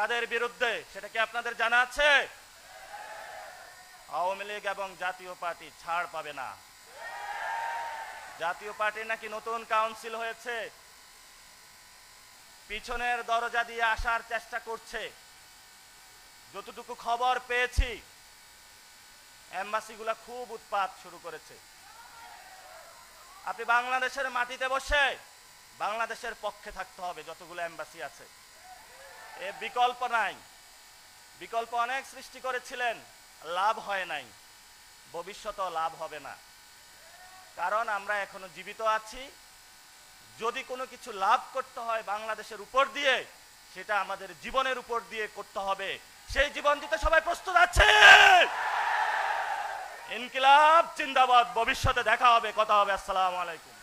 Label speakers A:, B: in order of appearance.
A: কাদের বিরুদ্ধে? সেটা কি আপনাদের জানা আছে? আওয়ামী লীগ এবং জাতীয় পার্টি ছাড় পাবে না। জাতীয় পার্টির নাকি নতুন কাউন্সিল হয়েছে? পিছনের দরজা দিয়ে আসার চেষ্টা করছে। যতটুকু খবর পেয়েছি, এম্বাসিগুলা খুব উৎপাত শুরু করেছে। আপনি বাংলাদেশের মাটিতে বসে বাংলাদেশের পক্ষে থাকতে হবে, যতগুলো এম্বাসি আছে। এ বিকল্প নাই। বিকল্প অনেক সৃষ্টি করেছিলেন, লাভ হয় নাই। ভবিষ্যতেও লাভ হবে না। কারণ আমরা এখনও জীবিত আছি। যদি কোনো কিছু লাভ করতে হয় বাংলাদেশের উপর দিয়ে, সেটা আমাদের জীবনের উপর দিয়ে করতে হবে। সেই জীবন দিতে সবাই প্রস্তুত আছে? ইনকিলাব, জিন্দাবাদ, ভবিষ্যতে দেখা হবে, কথা হবে। আসসালামু আলাইকুম।